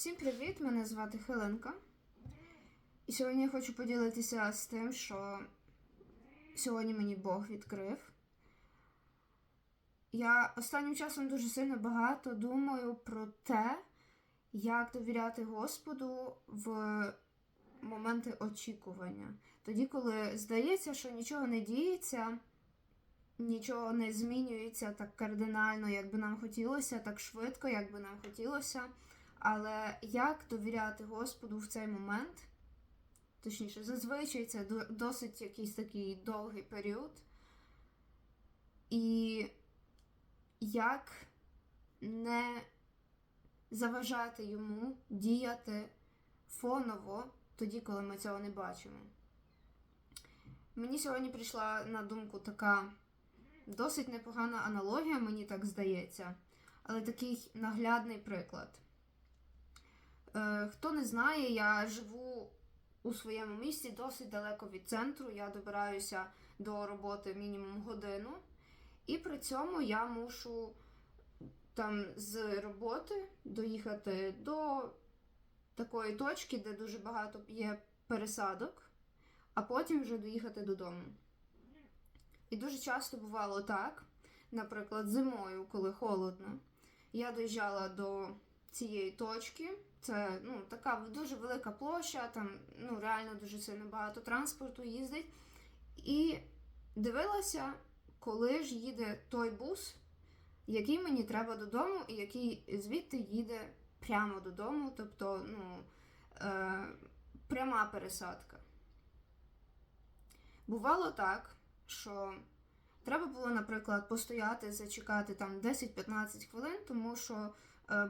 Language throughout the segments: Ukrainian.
Всім привіт! Мене звати Хеленка. І сьогодні я хочу поділитися з тим, що сьогодні мені Бог відкрив. Я останнім часом дуже сильно багато думаю про те, як довіряти Господу в моменти очікування. Тоді, коли здається, що нічого не діється, нічого не змінюється так кардинально, як би нам хотілося, так швидко, як би нам хотілося. Але як довіряти Господу в цей момент? Точніше, зазвичай це досить якийсь такий довгий період. І як не заважати йому діяти фоново тоді, коли ми цього не бачимо. Мені сьогодні прийшла на думку така досить непогана аналогія, мені так здається, але такий наглядний приклад. Е, Хто не знає, я живу у своєму місті досить далеко від центру. Я добираюся до роботи мінімум годину, і при цьому я мушу там з роботи доїхати до такої точки, де дуже багато є пересадок, а потім вже доїхати додому. І дуже часто бувало так, наприклад, зимою, коли холодно, я доїжджала до цієї точки. Це ну, така дуже велика площа, там ну, реально дуже сильно багато транспорту їздить. І дивилася, коли ж їде той бус, який мені треба додому, і який звідти їде прямо додому, тобто ну, е, пряма пересадка. Бувало так, що треба було, наприклад, постояти, зачекати там 10-15 хвилин, тому що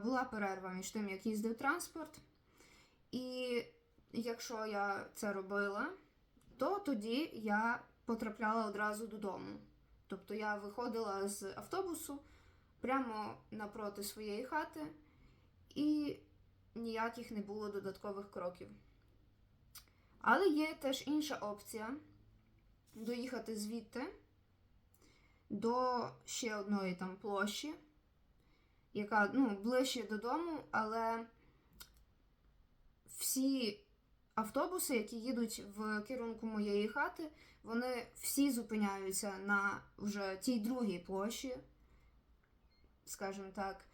була перерва між тим, як їздив транспорт. І якщо я це робила, то тоді я потрапляла одразу додому. Тобто я виходила з автобусу прямо напроти своєї хати, і ніяких не було додаткових кроків. Але є теж інша опція доїхати звідти до ще одної там площі, яка ну, ближче додому, але всі автобуси, які їдуть в керунку моєї хати, вони всі зупиняються на вже тій другій площі, скажімо так.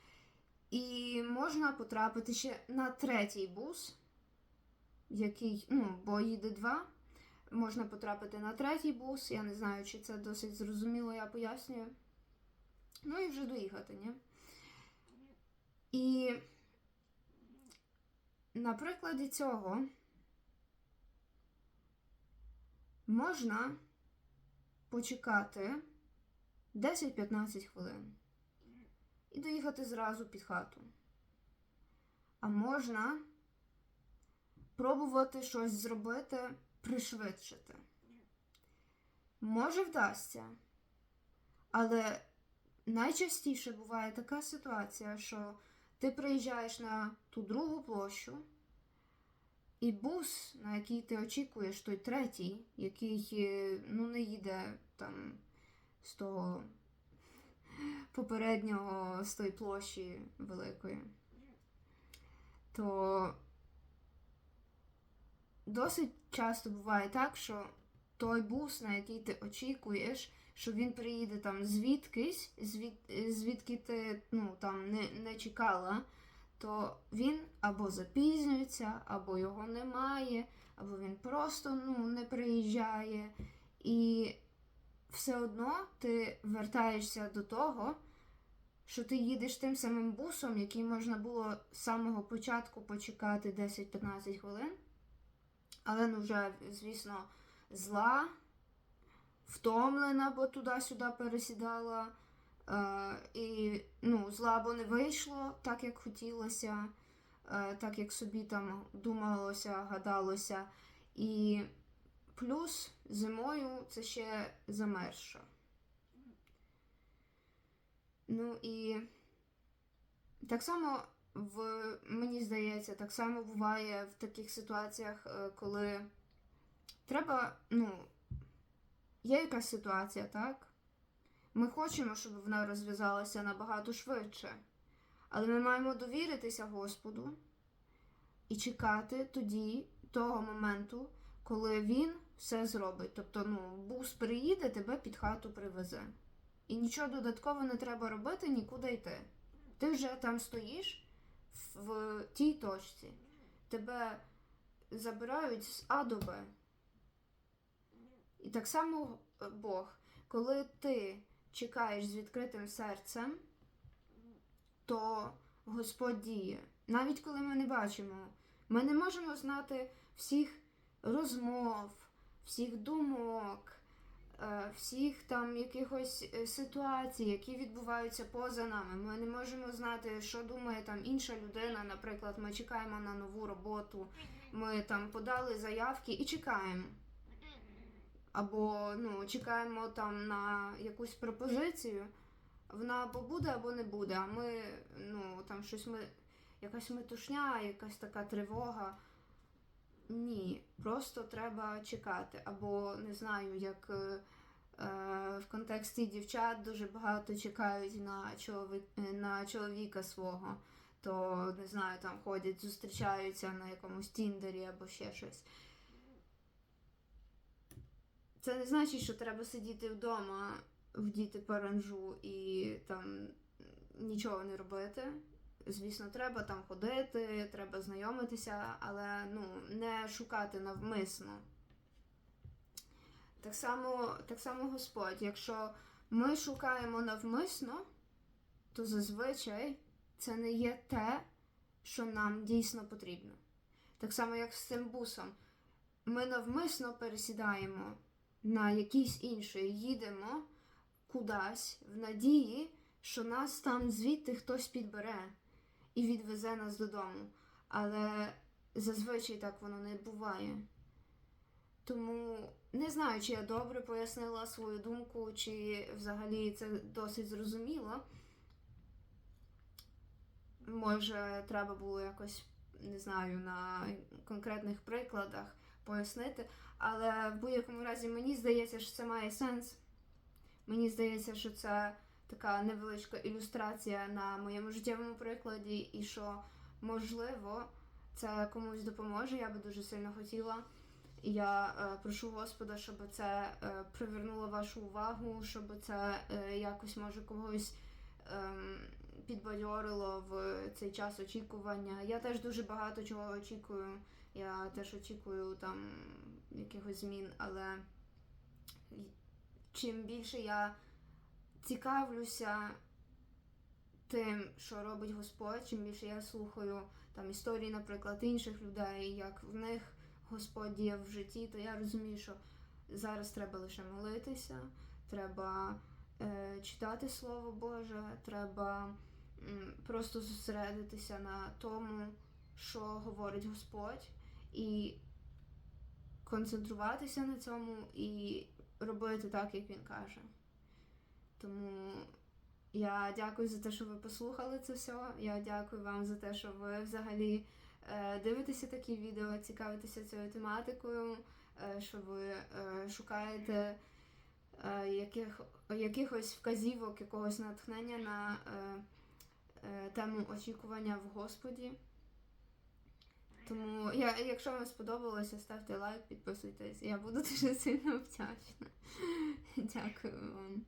І можна потрапити ще на третій бус, який, ну, бо їде два. Можна потрапити на третій бус. Я не знаю, чи це досить зрозуміло, я пояснюю. Ну і вже доїхати, ні? І на прикладі цього можна почекати 10-15 хвилин і доїхати зразу під хату. А можна пробувати щось зробити, пришвидшити. Може, вдасться. Але найчастіше буває така ситуація, що ти приїжджаєш на ту другу площу, і бус, на який ти очікуєш, той третій, який е, ну, не їде там з того попереднього з тої площі великої, то досить часто буває так, що той бус, на який ти очікуєш, що він приїде там звідкись, звід, звідки ти ну, там не, не чекала, то він або запізнюється, або його немає, або він просто ну, не приїжджає. І все одно ти вертаєшся до того, що ти їдеш тим самим бусом, який можна було з самого початку почекати 10-15 хвилин. Але ну вже, звісно, зла, втомлена, бо туди-сюди пересідала. Е, і ну, зла бо не вийшло так, як хотілося, е, так як собі там думалося, гадалося. І плюс зимою це ще замерзша. Ну і так само в мені здається, так само буває в таких ситуаціях, е, коли треба, ну, є якась ситуація, так? Ми хочемо, щоб вона розв'язалася набагато швидше. Але ми маємо довіритися Господу і чекати тоді того моменту, коли він все зробить. Тобто, ну, бус приїде, тебе під хату привезе. І нічого додатково не треба робити, нікуди йти. Ти вже там стоїш в, тій точці. Тебе забирають з А до Б. І так само е, Бог, коли ти чекаєш з відкритим серцем, то Господь діє. Навіть коли ми не бачимо, ми не можемо знати всіх розмов, всіх думок, е, всіх там якихось е, ситуацій, які відбуваються поза нами. Ми не можемо знати, що думає там інша людина. Наприклад, ми чекаємо на нову роботу, ми там подали заявки і чекаємо. Або ну, чекаємо там на якусь пропозицію. Вона або буде, або не буде. А ми, ну, там щось ми. Якась метушня, якась така тривога. Ні, просто треба чекати. Або не знаю, як е, е, в контексті дівчат дуже багато чекають на, чоловік, на чоловіка свого. То не знаю, там ходять, зустрічаються на якомусь тіндері або ще щось. Це не значить, що треба сидіти вдома, вдіти паранжу і там нічого не робити. Звісно, треба там ходити, треба знайомитися, але ну, не шукати навмисно. Так само, так само Господь, якщо ми шукаємо навмисно, то зазвичай це не є те, що нам дійсно потрібно. Так само, як з цим бусом. Ми навмисно пересідаємо на якийсь інший, їдемо кудись в надії, що нас там звідти хтось підбере і відвезе нас додому. Але зазвичай так воно не буває. Тому не знаю, чи я добре пояснила свою думку, чи взагалі це досить зрозуміло. Може, треба було якось, не знаю, на конкретних прикладах пояснити. Але в будь-якому разі мені здається, що це має сенс. Мені здається, що це така невеличка ілюстрація на моєму життєвому прикладі, і що, можливо, це комусь допоможе. Я би дуже сильно хотіла. І я е, прошу Господа, щоб це е, привернуло вашу увагу, щоб це е, якось може когось ем, підбадьорило в цей час очікування. Я теж дуже багато чого очікую. Я теж очікую там якихось змін, але чим більше я цікавлюся тим, що робить Господь, чим більше я слухаю там історії, наприклад, інших людей, як в них Господь діяв в житті, то я розумію, що зараз треба лише молитися, треба е, читати Слово Боже, треба м, просто зосередитися на тому, що говорить Господь, і концентруватися на цьому і робити так, як він каже. Тому я дякую за те, що ви послухали це все. Я дякую вам за те, що ви взагалі е, дивитеся такі відео, цікавитеся цією тематикою, е, що ви е, шукаєте яких, якихось вказівок, якогось натхнення на тему очікування в Господі. Тому, я, якщо вам сподобалося, ставте лайк, підписуйтесь. Я буду дуже сильно вдячна. Дякую вам.